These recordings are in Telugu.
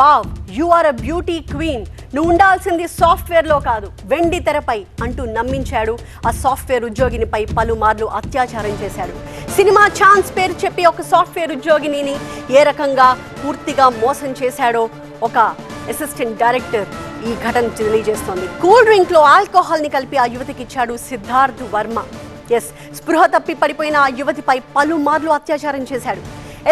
Wow you are a beauty queen. నువ్వు ఉండాల్సింది సాఫ్ట్వేర్లో కాదు వెండి తెరపై అంటూ నమ్మించాడు. ఆ సాఫ్ట్వేర్ ఉద్యోగినిపై పలుమార్లు అత్యాచారం చేశాడు. సినిమా ఛాన్స్ పేరు చెప్పి ఒక సాఫ్ట్వేర్ ఉద్యోగిని ఏ రకంగా పూర్తిగా మోసం చేశాడో ఒక అసిస్టెంట్ డైరెక్టర్ ఈ ఘటన తెలియజేస్తోంది. కూల్ డ్రింక్లో ఆల్కహాల్ని కలిపి ఆ యువతికి ఇచ్చాడు సిద్ధార్థ్ వర్మ. ఎస్ స్పృహ తప్పి పడిపోయిన ఆ యువతిపై పలుమార్లు అత్యాచారం చేశాడు.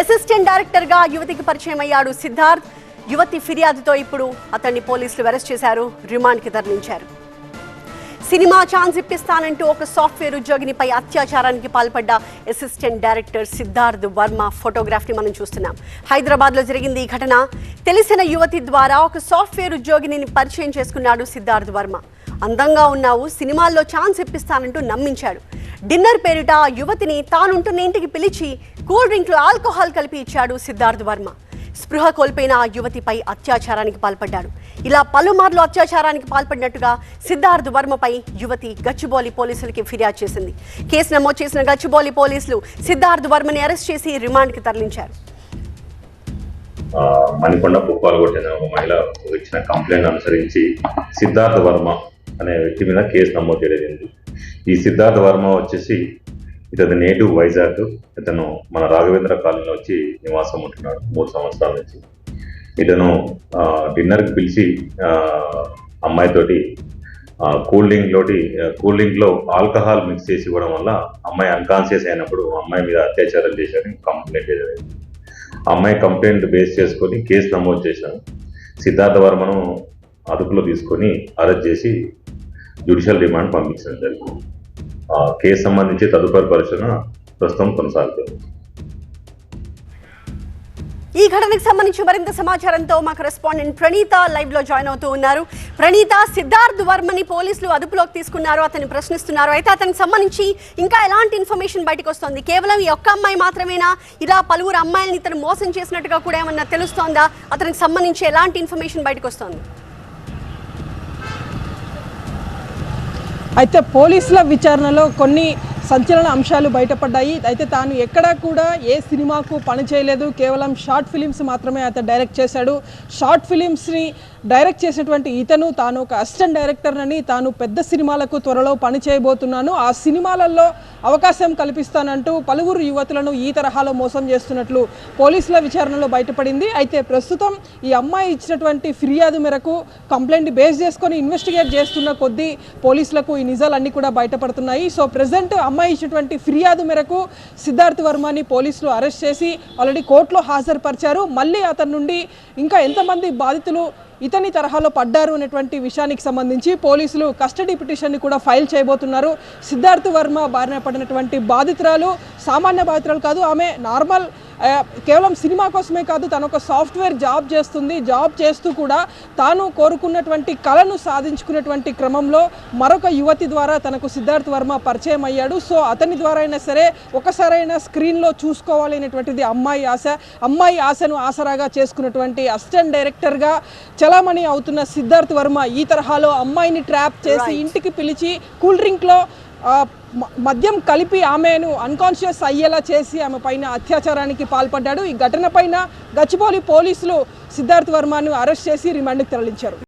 అసిస్టెంట్ డైరెక్టర్గా ఆ యువతికి పరిచయం అయ్యాడు సిద్ధార్థ్. యువతి ఫిర్యాదుతో ఇప్పుడు అతన్ని పోలీసులు అరెస్ట్ చేశారు రిమాండ్కి తరలించారు. సినిమా ఛాన్స్ ఇప్పిస్తానంటూ ఒక సాఫ్ట్వేర్ ఉద్యోగినిపై అత్యాచారానికి పాల్పడ్డ అసిస్టెంట్ డైరెక్టర్ సిద్ధార్థ్ వర్మ ఫోటోగ్రాఫ్ని మనం చూస్తున్నాం. హైదరాబాద్లో జరిగింది ఈ ఘటన. తెలిసిన యువతి ద్వారా ఒక సాఫ్ట్వేర్ ఉద్యోగిని పరిచయం చేసుకున్నాడు సిద్ధార్థ్ వర్మ. అందంగా ఉన్నావు సినిమాల్లో ఛాన్స్ ఇప్పిస్తానంటూ నమ్మించాడు. డిన్నర్ పేరిట యువతిని తానుంటున్న ఇంటికి పిలిచి కూల్ డ్రింక్లో ఆల్కహాల్ కలిపి ఇచ్చాడు సిద్ధార్థ్ వర్మ. స్పృహ కోల్పోయిన ఆ యువతిపై అత్యాచారానికి పాల్పడ్డాడు ఇలా పలుమార్లు అత్యాచారానికి పాల్పడినట్టుగా సిద్ధార్థ్ వర్మపై యువతి గచ్చిబౌలి పోలీసులకి ఫిర్యాదు చేసింది. కేసు నమోదు చేసిన గచ్చిబౌలి పోలీసులు సిద్ధార్థ్ వర్మని అరెస్ట్ చేసి రిమాండ్కి తరలించారు. ఆ, మణికొండ ఒక మహిళ ఇచ్చిన కంప్లైంట్ అనుసరించి సిద్ధార్థ వర్మ అనే వ్యక్తి మీద కేసు నమోదు చేయడం ఈ సిద్ధార్థ వర్మ వచ్చేసి ఇతని నేటివ్ వైజాగ్ ఇతను మన రాఘవేంద్ర కాలనీలో వచ్చి నివాసం ఉంటున్నాడు మూడు సంవత్సరాల నుంచి. ఇతను డిన్నర్కి పిలిచి అమ్మాయితోటి కూల్ డ్రింక్ లోటి కూల్ డ్రింక్లో ఆల్కహాల్ మిక్స్ చేసి ఇవ్వడం వల్ల అమ్మాయి అన్కాన్షియస్ అయినప్పుడు అమ్మాయి మీద అత్యాచారం చేశారని కంప్లైంట్ చేయలేదు అమ్మాయి కంప్లైంట్ బేస్ చేసుకొని కేసు నమోదు చేశాను సిద్ధార్థ వర్మను అదుపులో తీసుకొని అరెస్ట్ చేసి జ్యుడిషియల్ రిమాండ్ పంపించడం జరిగింది. కేసు సంబంధించి తదుపరి పరిశీలన ప్రస్తుతం కొనసాగుతుంది. ఈ ఘటనకు సంబంధించి మరింత సమాచారంతో మా కరెస్పాండెంట్ ప్రణీత లైవ్లో జాయిన్ అవుతూ ఉన్నారు. ప్రణీత సిద్ధార్థ్ వర్మని పోలీసులు అదుపులోకి తీసుకున్నారు. అతన్ని ప్రశ్నిస్తున్నారు. అయితే అతనికి సంబంధించి ఇంకా ఎలాంటి ఇన్ఫర్మేషన్ బయటకు వస్తుంది? కేవలం ఈ ఒక్క అమ్మాయి మాత్రమేనా? ఇలా పలువురు అమ్మాయిల్ని ఇతను మోసం చేసినట్టుగా కూడా ఏమన్నా తెలుస్తోందా? అతనికి సంబంధించి ఎలాంటి ఇన్ఫర్మేషన్ బయటకు వస్తుంది? అయితే పోలీసుల విచారణలో కొన్ని సంచలన అంశాలు బయటపడ్డాయి. అయితే తాను ఎక్కడా కూడా ఏ సినిమాకు పని చేయలేదు. కేవలం షార్ట్ ఫిలిమ్స్ మాత్రమే అతను డైరెక్ట్ చేశాడు. షార్ట్ ఫిలిమ్స్ని డైరెక్ట్ చేసినటువంటి ఇతను తాను ఒక అసిస్టెంట్ డైరెక్టర్నని తాను పెద్ద సినిమాలకు త్వరలో పని చేయబోతున్నాను. ఆ సినిమాలలో అవకాశం కల్పిస్తానంటూ పలువురు యువతులను ఈ తరహాలో మోసం చేస్తున్నట్లు పోలీసుల విచారణలో బయటపడింది. అయితే ప్రస్తుతం ఈ అమ్మాయి ఇచ్చినటువంటి ఫిర్యాదు మేరకు కంప్లైంట్ బేస్ చేసుకొని ఇన్వెస్టిగేట్ చేస్తున్న కొద్దీ పోలీసులకు ఈ నిజాలన్నీ కూడా బయటపడుతున్నాయి. సో ప్రజెంట్ అమ్మాయి ఇచ్చినటువంటి ఫిర్యాదు మేరకు సిద్ధార్థ్ వర్మని పోలీసులు అరెస్ట్ చేసి ఆల్రెడీ కోర్టులో హాజరుపరిచారు. మళ్ళీ అతని నుండి ఇంకా ఎంతమంది బాధితులు ఇతని తరహాలో పడ్డారు అనేటువంటి విషయానికి సంబంధించి పోలీసులు కస్టడీ పిటిషన్ని కూడా ఫైల్ చేయబోతున్నారు. సిద్ధార్థ్ వర్మ బారిన పడినటువంటి బాధితురాలు సామాన్య బాధితురాలు కాదు ఆమె నార్మల్ కేవలం సినిమా కోసమే కాదు తను ఒక సాఫ్ట్వేర్ జాబ్ చేస్తుంది. జాబ్ చేస్తూ కూడా తాను కోరుకున్నటువంటి కళను సాధించుకున్నటువంటి క్రమంలో మరొక యువతి ద్వారా తనకు సిద్ధార్థ్ వర్మ పరిచయం అయ్యాడు. సో అతని ద్వారా అయినా సరే ఒకసారైనా స్క్రీన్లో చూసుకోవాలి అనేటువంటిది అమ్మాయి ఆశ. అమ్మాయి ఆశను ఆసరాగా చేసుకున్నటువంటి అసిస్టెంట్ డైరెక్టర్గా చలామణి అవుతున్న సిద్ధార్థ్ వర్మ ఈ తరహాలో అమ్మాయిని ట్రాప్ చేసి. ఇంటికి పిలిచి కూల్ డ్రింక్లో మద్యం కలిపి ఆమెను అన్కాన్షియస్ అయ్యేలా చేసి ఆమె పైన అత్యాచారానికి పాల్పడ్డాడు ఈ ఘటన పైన గచ్చిబౌలి పోలీసులు సిద్ధార్థ్ వర్మను అరెస్ట్ చేసి రిమాండ్కి తరలించారు